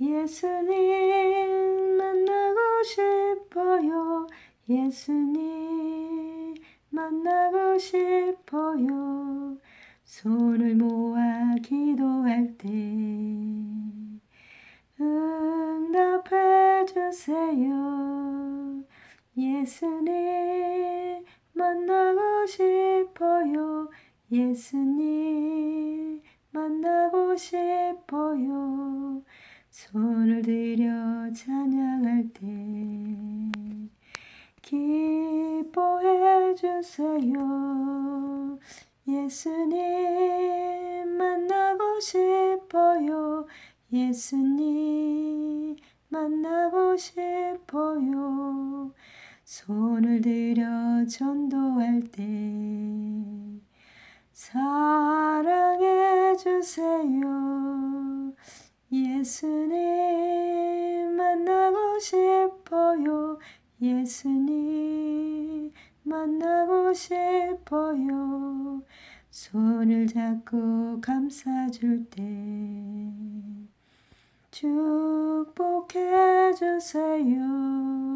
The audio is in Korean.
예수님 만나고 싶어요. 예수님 만나고 싶어요. 손을 모아 기도할 때 응답해 주세요. 예수님 만나고 싶어요. 예수님 만나고 싶어요. 손을 들여 찬양할 때 기뻐해 주세요. 예수님 만나고 싶어요. 예수님 만나고 싶어요. 손을 들여 전도할 때 사랑해 주세요. 예수님 만나고 싶어요. 예수님 만나고 싶어요. 손을 잡고 감싸줄 때 축복해 주세요.